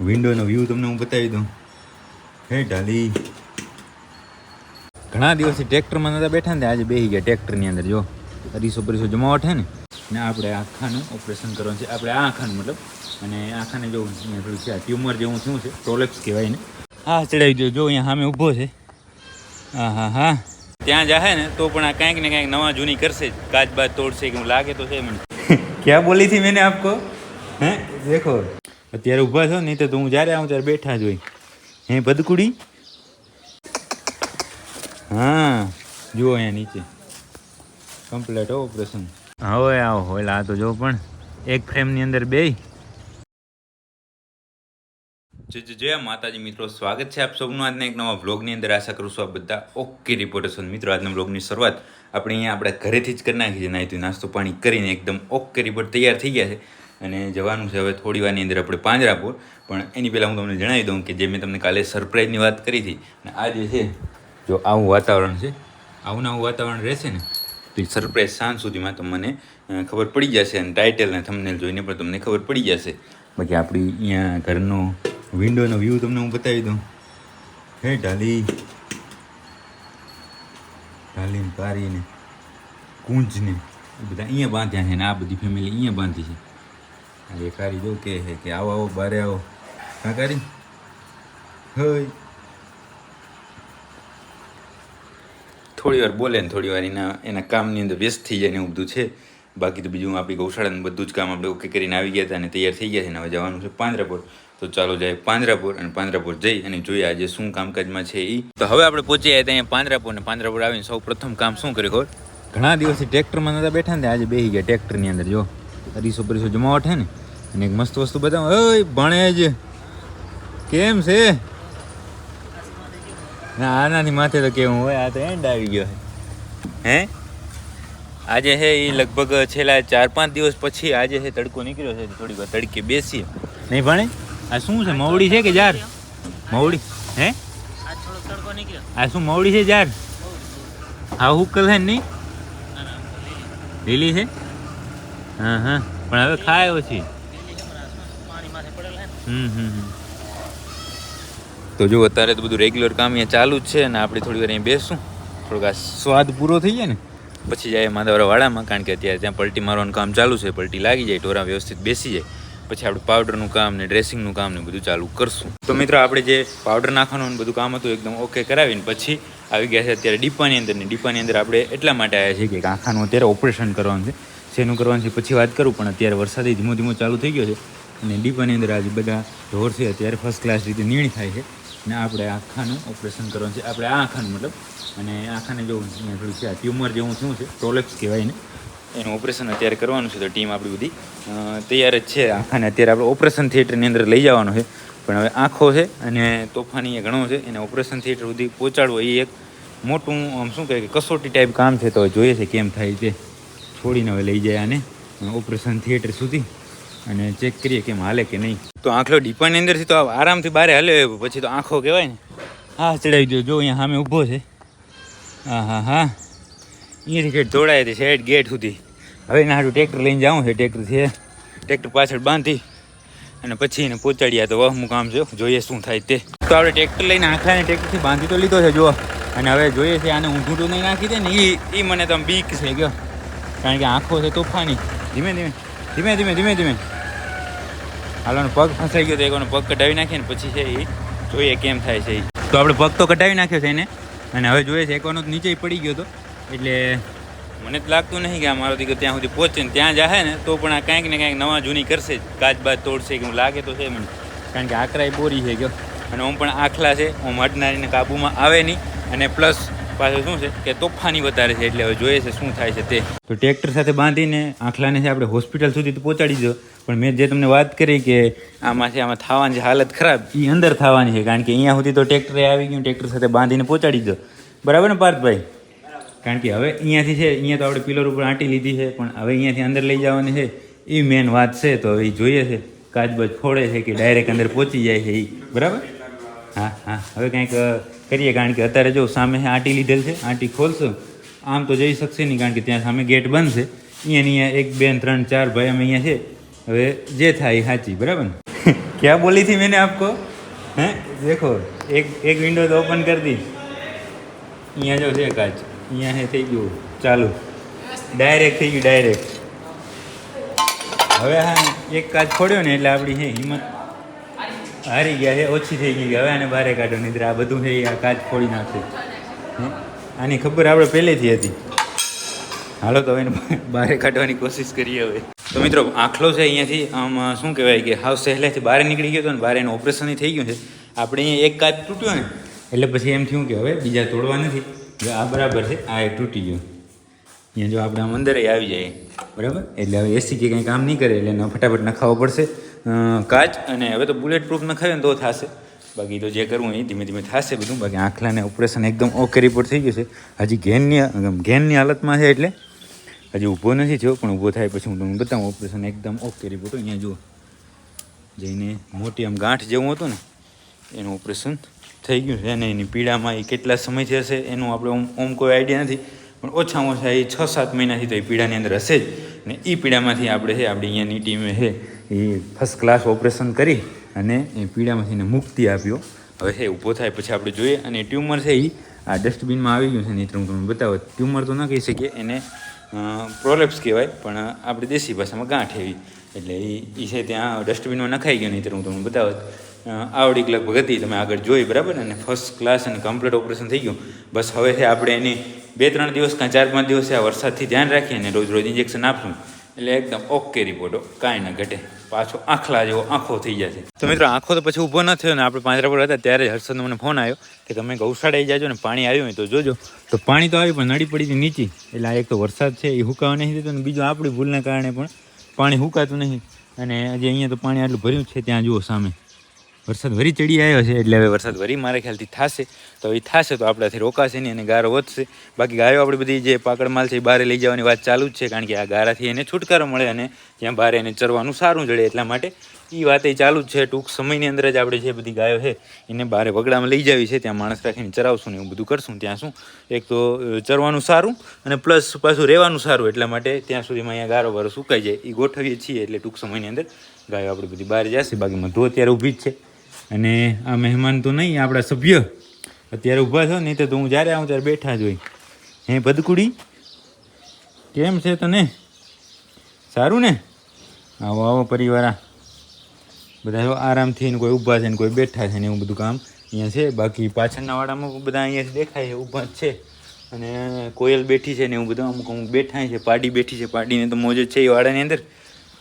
વિન્ડોનો view તમને હું બતાવી દઉં. હે ઢાલી. ઘણા દિવસથી ટ્રેક્ટરમાં નતા બેઠા ને આજે બેસી ગયા ટ્રેક્ટરની અંદર, જો. અઢીસો પરીસો જમાવટ છે ને. ને આપણે આખાનું ઓપરેશન કરવાનું છે. આપણે આ આખાનું મતલબ, અને આખાને જો થોડું છે ટ્યુમર જેવું શું છે પ્રોલેક્સ કહેવાય ને હા, ચડાવી દો જો અહીંયા સામે ઊભો છે. હા હા હા. ત્યાં જાહે ને, તો પણ આ કાંઈક ને કાંઈક નવા જૂની કરશે જ. કાચ બાજ તોડશે કે લાગે તો છે મને. ક્યાં બોલી થી મેને આપકો? હે? દેખો. અત્યારે ઊભા છો નહીં તો હું જ્યારે આવું ત્યારે બેઠા જ હોય. હે બદકુડી હા જુઓ અહીંયા નીચે. કમ્પ્લેટ ઓપરેશન હવે આવો હોય આ તો જો પણ એક ફ્રેમની અંદર બે જય માતાજી મિત્રો સ્વાગત છે આપ સૌનું આજના એક નવા વ્લોગની અંદર. આશા કરું છું આપ બધા ઓકે રિપોર્ટર્સ મિત્રો આજના વ્લોગની શરૂઆત આપણે અહીંયા આપણે ઘરેથી જ કરી નાખી છે. નાહી નાસ્તો પાણી કરીને એકદમ ઓકે રિપોર્ટ તૈયાર થઈ ગયા છે. અને જવાનું છે હવે થોડી વારની અંદર આપણે પાંજરાપુર. પણ એની પહેલાં હું તમને જણાવી દઉં કે જે મેં તમને કાલે સરપ્રાઈઝની વાત કરી હતી, અને આ જે છે, જો આવું વાતાવરણ છે, આવું આવું વાતાવરણ રહેશે ને, તો એ સરપ્રાઈઝ સાંજ સુધીમાં તમને ખબર પડી જશે અને ટાઇટલ અને થંબનેલ જોઈને પણ તમને ખબર પડી જશે. બાકી આપણી અહીંયા ઘરનો વિન્ડોનો વ્યૂ તમને હું બતાવી દઉં. હે ઢાલી, ઢાલીને પારીને કુંજને બધા અહીંયા બાંધ્યા છે ને આ બધી ફેમિલી અહીંયા બાંધી છે. આજે કારી જો કે છે કે આવો આવો બારે આવો. હા કારી હોય થોડી વાર બોલે ને થોડી વાર એના એના કામની અંદર વ્યસ્ત થઈ જાય ને એવું બધું છે. બાકી તો બીજું આપણી ગૌશાળાનું બધું જ કામ આપણે ઓકે કરીને આવી ગયા હતા અને તૈયાર થઈ ગયા છે અને હવે જવાનું છે પાંજરાપુર તો ચાલો જાય પાંજરાપુર અને પાંજરાપુર જઈ અને જોઈએ આજે શું કામકાજમાં છે એ તો હવે આપણે પહોંચી આવ્યા ત્યાં પાંજરાપુર અને પાંજરાપુર આવીને સૌ પ્રથમ કામ શું કર્યું ખબર? ઘણા દિવસથી ટ્રેક્ટરમાં નતા બેઠા ને આજે બેસી ગયા ટ્રેક્ટરની અંદર જો. અરીસો પરીસો જમાવટ છે ને, અને એક મસ્ત વસ્તુ બતાવો. ઓય, ભણેજ. કેમ છે? ના આનાથી માથે તો કેવું હોય, આ તો એન્ડ આવી ગયો છે. હે? આજે છે એ લગભગ છેલ્લા ચાર પાંચ દિવસ પછી આજે છે તડકો નીકળ્યો છે થોડી વાર તડકે બેસીએ. નહીં ભણે? આ શું છે, મવડી છે કે જાર? મવડી, હે? આજ થોડો તડકો નીકળ્યો આ શું મવડી છે, જાર? આ હુકલ છે ને નહીં? લીલી છે? હા હા. પણ હવે ખાય ઓછી. હમ હમ. તો જો અત્યારે તો બધું રેગ્યુલર કામ અહીંયા ચાલુ જ છે અને આપણે થોડી વાર અહીંયા બેસું. થોડોક આ સ્વાદ પૂરો થઈ જાય ને? પછી જાય માધાવરા વાડામાં કારણ કે અત્યારે ત્યાં પલટી મારવાનું કામ ચાલુ છે પલટી લાગી જાય ઢોરા વ્યવસ્થિત બેસી જાય. પછી આપણે પાવડરનું કામ ને ડ્રેસિંગનું કામ ને બધું ચાલુ કરશું. તો મિત્રો આપણે જે પાવડર નાખવાનું બધું કામ હતું એકદમ ઓકે કરાવીને પછી આવી ગયા છે અત્યારે ડીપાની અંદર ને ડીપાની અંદર આપણે એટલા માટે આવ્યા છીએ કે આખાનું અત્યારે ઓપરેશન કરવાનું છે. શેનું કરવાનું છે પછી વાત કરું, પણ અત્યારે વરસાદ ધીમો ધીમો ચાલુ થઈ ગયો છે અને ડીપાની અંદર આજે બધા ઢોર છે, અત્યારે ફર્સ્ટ ક્લાસ રીતે નીણ થાય છે ને આપણે આખાનું ઓપરેશન કરવાનું છે. આપણે આ આખાનું મતલબ, અને આખાને જો થોડું છે આ ટ્યુમર જેવું શું છે પ્રોલેક્સ કહેવાય ને એનું ઓપરેશન અત્યારે કરવાનું છે, તો ટીમ આપણી બધી તૈયાર જ છે. આખાને અત્યારે આપણે ઓપરેશન થિયેટરની અંદર લઈ જવાનો છે. પણ હવે આંખો છે અને તોફાની એ ઘણો છે, એને ઓપરેશન થિયેટર સુધી પહોંચાડવો એ એક મોટું, આમ શું કહેવાય કે કસોટી ટાઈપ કામ છે, તો જોઈએ છે કેમ થાય તે છોડીને હવે લઈ જાય આને ઓપરેશન થિયેટર સુધી અને ચેક કરીએ કેમ હાલે કે નહીં. તો આંખલો ડીપાની અંદરથી તો આરામથી બહાર હાલે પછી તો આંખો કહેવાય ને. હા, ચડાવી દો, જો અહીંયા સામે ઊભો છે. હા હા હા. અહીંયાથી ગેટ દોડાય છે સાઈડ ગેટ સુધી. હવે એના હાટું ટ્રેક્ટર લઈને જાઉં છે ટ્રેક્ટર છે. ટ્રેક્ટર પાછળ બાંધી અને પછી એને પહોંચાડ્યા તો વહમું કામ છે જોઈએ શું થાય તે. તો આપણે ટ્રેક્ટર લઈને આંખલાને ટ્રેક્ટરથી બાંધી તો લીધો છે જો અને હવે જોઈએ છે આને ઊંધું તો નહીં નાખી દે ને એ મને તો આમ બીક છે, ગયો. કારણ કે આંખો છે તોફાની. ધીમે ધીમે ધીમે ધીમે ધીમે ધીમે. હાલોનો પગ. ફસાઈ ગયો તો એકોનો પગ કઢાવી નાખીએ ને પછી છે એ જોઈએ કેમ થાય છે એ તો આપણે પગ તો કઢાવી નાખ્યો છે એને. અને હવે જોઈએ છે એકવાનો નીચે પડી ગયો હતો એટલે મને તો લાગતું નહીં કે આ મારો દીકરો ત્યાં સુધી પહોંચે ને ત્યાં જાહે ને તો પણ આ કાંઈક ને કાંઈક નવા જૂની કરશે કાચ બાજ તોડશે કે હું લાગે તો છે મને. કારણ કે આકરાય બોરી છે ગયો. અને હું પણ આખલા છે હું મઢનારીને કાબૂમાં આવે નહીં. અને પ્લસ પાછું શું છે? કે તોફાની વધારે છે, એટલે હવે જોઈએ છે શું થાય છે તે. તો ટ્રેક્ટર સાથે બાંધીને આખલાને છે આપણે હોસ્પિટલ સુધી તો પહોંચાડી દો. પણ મેં જે તમને વાત કરી કે આમાં છે, આમાં થવાની હાલત ખરાબ એ અંદર થવાની છે. કારણ કે અહીંયા સુધી તો ટ્રેક્ટરે આવી ગયું, ટ્રેક્ટર સાથે બાંધીને પહોંચાડી દો. બરાબર ને પાર્થભાઈ? કારણ કે હવે અહીંયાથી છે, અહીંયા તો આપણે પિલર ઉપર આંટી લીધી છે, પણ હવે અહીંયાથી અંદર લઈ જવાની છે. એ મેન વાત છે, તો હવે એ જોઈએ છે કાચબાજ ફોડે છે કે ડાયરેક્ટ અંદર પહોંચી જાય છે એ બરાબર? હા હા. હવે કંઈક કરીએ કારણ કે અત્યારે જો સામે આંટી લીધેલ છે આંટી ખોલશું આમ તો જઈ શકશે નહીં કારણ કે ત્યાં સામે ગેટ બંધ છે અહીંયા અહીંયા એક બે ત્રણ ચાર ભાઈ અમે અહીંયા છે હવે જે થાય એ સાચી બરાબર ને ક્યાં બોલી થી મેં આપકો હે દેખો એક એક વિન્ડો તો ઓપન કરી દી અહીંયા જો છે કાચ અહીંયા હે થઈ ગયું ચાલુ ડાયરેક્ટ થઈ ગયું ડાયરેક્ટ હવે હા એક કાચ ખોડ્યો ને એટલે આપણી હે હિંમત હારી ગયા છે, ઓછી થઈ ગઈ હવે આને બારે કાઢો નિદ્રા આ બધું છે, આ કાચ ફોડી નાખે? આની ખબર આપણે પહેલેથી હતી. હાલો, તો હવે બહાર કાઢવાની કોશિશ કરીએ હવે. તો મિત્રો, આખલો છે અહીંયાથી, આમ શું કહેવાય કે, હાવ સહેલાથી બહાર નીકળી ગયો હતો ને, બહાર એનું ઓપરેશન થઈ ગયું છે. આપણે અહીંયા એક કાચ તૂટ્યો ને, એટલે પછી એમ થયું કે હવે બીજા તોડવા નથી. આ બરાબર છે, આ એ તૂટી ગયો. અહીંયા જો આપણે આમ અંદર આવી જાય બરાબર? એટલે હવે એસી કે કંઈ કામ નહીં કરે, એટલે ફટાફટ નખાવો પડશે. કાચ. અને હવે તો બુલેટ પ્રૂફ નખાવે ને તો થશે. બાકી તો જે કરવું એ ધીમે ધીમે થશે બધું. બાકી આંખલાને ઓપરેશન એકદમ ઓકે રિપોર્ટ થઈ ગયું છે. હજી ઘેનની ઘેનની હાલતમાં છે એટલે હજી ઊભો નથી થયો, પણ ઊભો થાય પછી હું તમને બતાવું. ઓપરેશન એકદમ ઓકે રિપોર્ટ અહીંયા જુઓ. જઈને મોટી આમ ગાંઠ જેવું હતું ને, એનું ઓપરેશન થઈ ગયું છે. અને એની પીડામાં એ કેટલા સમયથી હશે એનું આપણે ઓમ ઓમ કોઈ આઈડિયા નથી. પણ ઓછામાં ઓછા એ છ, સાત મહિનાથી તો એ પીડાની અંદર હશે જ. ને એ પીડામાંથી આપણે છે આપણી અહીંયાની ટીમે છે એ ફર્સ્ટ ક્લાસ ઓપરેશન કરી અને એ પીડામાંથી એને મુક્તિ આપ્યો. હવે છે ઊભો થાય પછી આપણે જોઈએ. અને ટ્યુમર છે એ આ ડસ્ટબિનમાં આવી ગયું છે નહીં હું તમને બતાવો. ટ્યુમર તો ન કહી શકીએ, એને પ્રોલેપ્સ કહેવાય, પણ આપણે દેશી ભાષામાં ગાંઠ એવી. એટલે એ છે ત્યાં ડસ્ટબિનમાં નખાઈ ગયો નહીં હું તમને બતાવત આવડી લગભગ હતી, તમે આગળ જોઈ, બરાબર? અને ફર્સ્ટ ક્લાસ અને કમ્પ્લીટ ઓપરેશન થઈ ગયું. બસ હવે આપણે એની બે ત્રણ દિવસ કાં ચાર પાંચ દિવસ આ વરસાદથી ધ્યાન રાખીએ અને રોજ રોજ ઇન્જેક્શન આપશું. એટલે એકદમ ઓકે રિપોર્ટો કાંઈ ના ઘટે. પાછો આંખલા જેવો આંખો થઈ જશે. તો મિત્રો, આંખો તો પછી ઊભો ન થયો ને આપણે પાંજરા પર હતા ત્યારે હર્ષદનો મને ફોન આવ્યો કે તમે ગૌશાળાએ જાજો ને પાણી આવ્યું હોય તો જોજો. તો પાણી તો આવ્યું, પણ નડી પડી હતી નીચી. એટલે આ એક તો વરસાદ છે, એ હુકાવા નહીં દેતો અને બીજું આપણી ભૂલના કારણે પણ પાણી હુકાતું નહીં. અને હજી અહીંયા તો પાણી આટલું ભર્યું છે, ત્યાં જુઓ સામે. વરસાદ વરી ચડી આવ્યો છે એટલે હવે વરસાદ વરી મારા ખ્યાલથી થશે. તો એ થશે તો આપણાથી રોકાશે નહીં અને ગારો વધશે. બાકી ગાયો આપણી બધી જે પાકડ માલ છે એ બહાર લઈ જવાની વાત ચાલુ જ છે કારણ કે આ ગારાથી એને છુટકારો મળે અને ત્યાં બહાર એને ચરવાનું સારું જડે એટલા માટે એ વાત એ ચાલુ જ છે. ટૂંક સમયની અંદર જ આપણે જે બધી ગાયો છે એને બહાર વગડામાં લઈ જવી છે. ત્યાં માણસ રાખીને ચરાવશું ને એવું બધું કરશું ત્યાં શું? એક તો ચરવાનું સારું અને પ્લસ પાછું રહેવાનું સારું એટલા માટે ત્યાં સુધીમાં અહીંયા ગારો વારો સુકાઈ જાય. એ ગોઠવીએ છીએ એટલે ટૂંક સમયની અંદર ગાયો આપણી બધી બહાર જશે. બાકી મધુ અત્યારે ઊભી જ છે. અને આ મહેમાન તો નહીં, આપણા સભ્ય. અત્યારે ઊભા છો, નહીં તો હું જ્યારે આવું ત્યારે બેઠા જ હોય. હે ભદકુડી, કેમ છે તને? સારું ને? આવો આવો પરિવાર. બધા આરામથી ને કોઈ ઊભા છે ને કોઈ બેઠા છે ને એવું બધું કામ અહીંયા છે. બાકી પાછળના વાડામાં બધા અહીંયા દેખાય છે, ઊભા જ છે. અને કોયલ બેઠી છે ને એવું બધું, અમુક અમુક બેઠા છે, પાડી બેઠી છે, પાડીને તો મોજ છે એ વાડાની અંદર.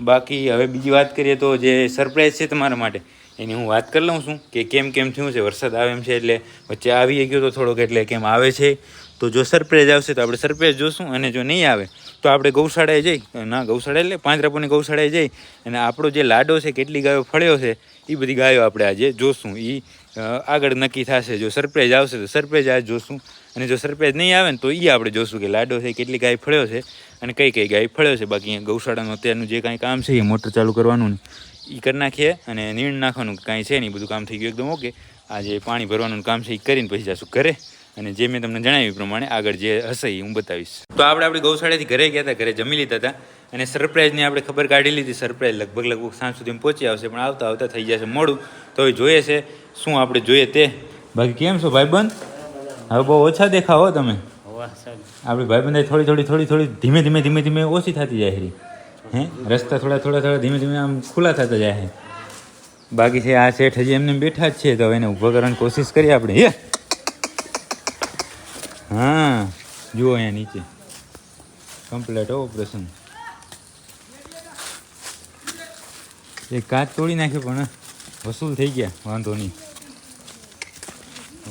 બાકી હવે બીજી વાત કરીએ તો જે સરપ્રાઈઝ છે તમારા માટે. એની હું વાત કરી લઉં છું કે કેમ કેમ થયું છે, વરસાદ આવે એમ છે એટલે વચ્ચે આવી ગયો તો થોડોક એટલે કેમ આવે છે. તો જો સરપ્રાઈઝ આવશે તો આપણે સરપ્રાઈઝ જોશું અને જો નહીં આવે તો આપણે ગૌશાળાએ જઈ, ના ગૌશાળા એટલે પાંજરાપોની ગૌશાળાએ જઈ અને આપણો જે લાડો છે, કેટલી ગાયો ફળ્યો છે એ બધી ગાયો આપણે આજે જોશું. એ આગળ નક્કી થશે. જો સરપ્રાઈઝ આવશે તો સરપ્રાઈઝ આજે જોશું. અને જો સરપ્રાઈઝ નહીં આવે ને તો એ આપણે જોશું કે લાડો છે, કેટલી ગાય ફળ્યો છે અને કઈ કઈ ગાય ફળ્યો છે. બાકી ગૌશાળાનું અત્યારનું જે કાંઈ કામ છે, એ મોટર ચાલુ કરવાનું એ કરી નાખીએ અને નીણ નાખવાનું કાંઈ છે નહીં બધું કામ થઈ ગયું એકદમ ઓકે. આજે પાણી ભરવાનું કામ છે એ કરીને પછી જશું ઘરે. અને જે મેં તમને જણાવ્યું પ્રમાણે આગળ જે હશે એ હું બતાવીશ. તો આપણે આપણી ગૌશાળાથી ઘરે ગયા હતા ઘરે જમી લીધા હતા. અને સરપ્રાઇઝની આપણે ખબર કાઢી લીધી સરપ્રાઇઝ લગભગ લગભગ સાંજ સુધી પહોંચી આવશે પણ આવતા આવતા થઈ જશે મોડું. તો હવે જોઈએ છે શું આપણે જોઈએ તે. બાકી કેમ છો ભાઈબંધ? હવે બહુ ઓછા દેખાવો તમે. આપણી ભાઈબંધ થોડી થોડી થોડી થોડી ધીમે ધીમે ધીમે ધીમે ઓછી થતી જાય હે? રસ્તા થોડા થોડા થોડા ધીમે ધીમે આમ ખુલ્લા થતા જાય બાકી છે આ શેઠ હજી એમને બેઠા જ છે, તો એને ઊભો કરવાની કોશિશ કરીએ આપણે. હે? હા, જુઓ અહીંયા નીચે. કમ્પ્લેટ ઓપરેશન એક કાચ તોડી નાખ્યો પણ વસૂલ થઈ ગયા, વાંધો નહીં.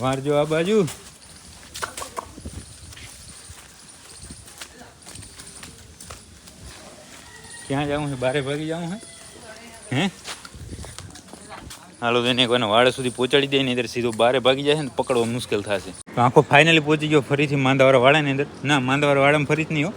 વારજો આ બાજુ. ક્યાં જવું છે? બારે ભાગી જવું છે? હે? હાલો તો એને કોઈને વાડે સુધી પહોંચાડી દે ને સીધો બારે ભાગી જાય ને, પકડવો મુશ્કેલ થશે. તો આખો ફાઇનલી પહોંચી ગયો ફરીથી માંદાવાળા વાડાની અંદર. ના, માંદાવાળા વાડામાં ફરીથી નહીં હો.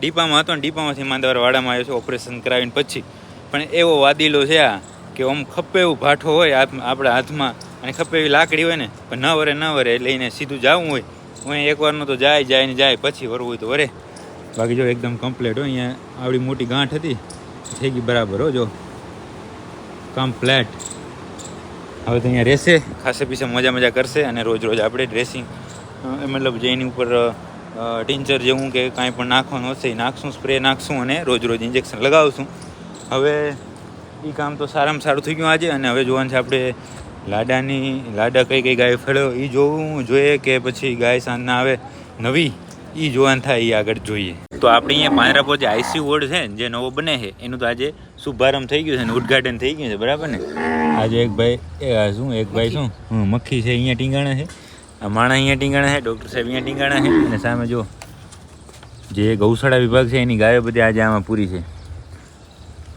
ડીપામાં હતો ને ડીપામાંથી માંદાવાળા વાડામાં આવ્યો છે ઓપરેશન કરાવીને પછી. પણ એવો વાદીલો છે આ કે આમ ખપ્પે એવું ભાઠો હોય આપણા હાથમાં, અને ખપે એવી લાકડી હોય ને, પણ ન વરે ન વરે, એટલે એને સીધું જવું હોય. હું એકવારનું તો જાય જાય ને જાય, પછી વરવું હોય તો વરે. બાકી જો એકદમ કમ્પ્લેટ હોય અહીંયા આવડી મોટી ગાંઠ હતી, થઈ ગઈ બરાબર હો, જો. કમ્પ્લેટ હવે તો અહીંયા રહેશે, ખાસે પીસે મજા મજા કરશે અને રોજ રોજ આપણે ડ્રેસિંગ મતલબ જે એની ઉપર ટિંચર જેવું કે કાંઈ પણ નાખવાનું હશે, એ નાખશું સ્પ્રે નાખશું અને રોજ રોજ ઇન્જેક્શન લગાવશું. હવે એ કામ તો સારામાં સારું થઈ ગયું આજે અને હવે જોવાનું છે આપણે લાડાની, લાડા કઈ કઈ ગાય ફેળ્યો એ જોવું, જોઈએ કે પછી ગાય સાંજના આવે નવી એ જોવાનું થાય એ આગળ જોઈએ. તો આપણે અહીંયા પાંજરાપોર જે આઈસી વોર્ડ છે ને, જે નવો બને છે એનું તો આજે શુભારંભ થઈ ગયું છે ને ઉદઘાટન થઈ ગયું છે બરાબર ને? આજે એક ભાઈ એ શું એક ભાઈ શું? હું મક્ખી છે અહીંયા ટીંગાણા છે. આ માણા અહીંયા ટીંગાણા છે ડૉક્ટર સાહેબ અહીંયા ટીંગાણા છે. અને સામે જો જે ગૌશાળા વિભાગ છે એની ગાયો બધી આજે આમાં પૂરી છે.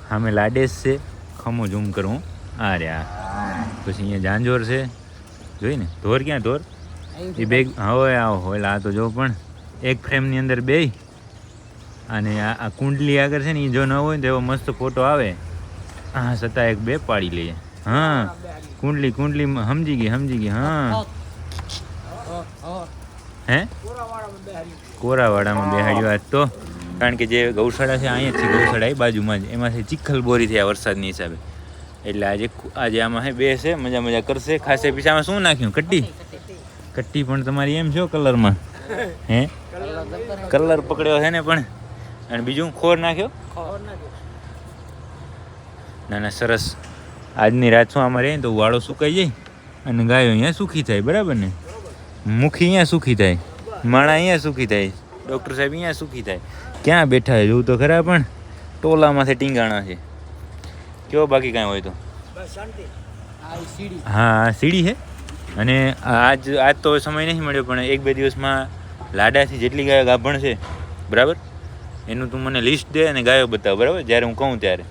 સામે લાડેશ છે ખમો ઝૂમ કરું આ રહ્યા પછી અહીંયા જાંજોર છે જોઈ ને? ધોર ક્યાં ધોર? એ બે હવે આવો હોય આ તો જો પણ. એક ફ્રેમની અંદર બે અને આ કુંડલી આગળ છે ને એ જો ન હોય ને એવો મસ્ત ફોટો આવે. હા છતાં એક બે પાડી લઈએ હા, કુંડલી કુંડલી સમજી ગઈ સમજી ગઈ, હા. હે? કોરાવાડામાં બેહાડ્યું આજ તો. કારણ કે જે ગૌશાળા છે અહીંયા છે ગૌશાળા એ બાજુમાં જ. એમાંથી ચિખલ બોરી થયા વરસાદની હિસાબે. એટલે આજે આજે આમાં હે, બે છે, મજા મજા કરશે ખાસે પીછામાં શું નાખ્યું? કટ્ટી? કટ્ટી પણ તમારી એમ છો કલરમાં. હે? કલર પકડ્યો છે ને પણ. અને બીજું ખોર નાખ્યો? ના ના સરસ. આજની રાત શું આમાં રહે તો વાળો સુકાઈ જાય અને ગાયો અહીંયા સુખી થાય બરાબર ને? મુખી અહીંયા સુખી થાય માણા અહીંયા સુખી થાય ડૉક્ટર સાહેબ અહીંયા સુખી થાય. ક્યાં બેઠા છે? જોવું તો ખરા પણ ટોલામાંથી ટીંગાણા છે. કેવો બાકી કાંઈ હોય તો? હા સીડી છે. અને આજ આજ તો સમય નહીં મળ્યો પણ એક બે દિવસમાં લાડાથી જેટલી ગાયો ગાભણ છે બરાબર? એનું તું મને લિસ્ટ દે અને ગાયો બતાવ બરાબર? જ્યારે હું કહું ત્યારે.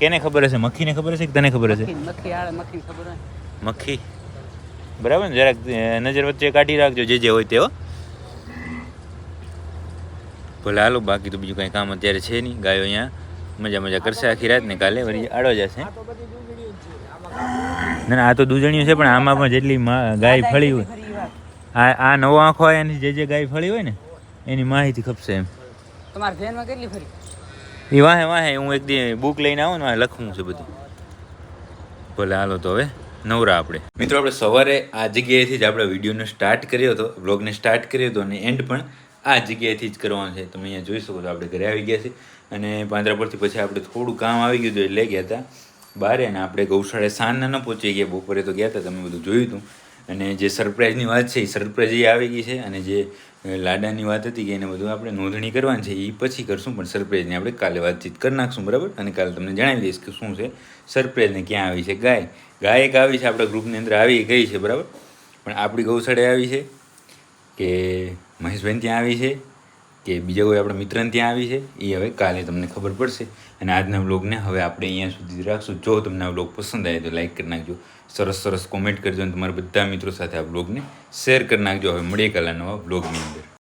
કેને ખબર હશે? મખીને ખબર હશે કે તને ખબર હશે? હોય. મક્ખી બરાબર ને? જરાક નજર વચ્ચે કાઢી રાખજો જે જે હોય તેઓ ભલે હાલો બાકી તો બીજું કાંઈ કામ અત્યારે છે નહીં. ગાયો અહીંયા મજા મજા કરશે આખી રાત ને કાલે વળી આડો જશે. ના આ તો દૂધણીયું છે પણ આમાં પણ જેટલી ગાય ફળી હોય. આ આ નવો આંખો આવે એની જે જે ગાય ફળી હોય ને એની માહિતી ખપશે એમ. તમારા ફેનમાં કેટલી ફરી? એ વાહે વાહે, હું એક દી બુક લઈને આવું ને લખવું છે બધું. ભલે હાલો તો હવે, નવરા આપણે. મિત્રો, આપણે સવારે આ જગ્યાએથી જ આપણે વિડીયોને સ્ટાર્ટ કર્યો હતો બ્લોગને સ્ટાર્ટ કર્યો હતો અને એન્ડ પણ આ જગ્યાએથી જ કરવાનો છે. તમે અહીંયા જોઈ શકો છો, આપણે ઘરે આવી ગયા છે અને પાંદરા પરથી પછી આપણે થોડું કામ આવી ગયું હતું એટલે ગયા હતા. બારે અને આપણે ગૌશાળે સાંજના ન પહોંચી ગયા, બપોરે તો ગયા હતા, તમે બધું જોયું હતું. અને જે સરપ્રાઇઝની વાત છે એ સરપ્રાઇઝ એ આવી ગઈ છે અને જે લાડાની વાત હતી કે એને બધું આપણે નોંધણી કરવાની છે, એ પછી કરશું, પણ સરપ્રાઇઝની આપણે કાલે વાતચીત કરી નાખશું, બરાબર? અને કાલે તમને જણાવી દઈશ કે શું છે સરપ્રાઇઝને ક્યાં આવી છે ગાય. ગાય એક આવી છે, આપણા ગ્રુપની અંદર આવી ગઈ છે, બરાબર? પણ આપણી ગૌશાળે આવી છે કે મહેશભાઈ ત્યાં આવી છે કે બીજા કોઈ આપણા મિત્રને ત્યાં આવી છે એ હવે કાલે તમને ખબર પડશે. અને આજના વ્લોગને હવે આપણે અહીંયા સુધી રાખશું. જો તમને આ વ્લોગ પસંદ આવે તો લાઈક કરી નાખજો. સરસ સરસ કોમેન્ટ કરજો અને તમારા બધા મિત્રો સાથે આ વ્લોગને શેર કરી નાખજો. હવે મળીએ કાલે નવા વ્લોગની અંદર.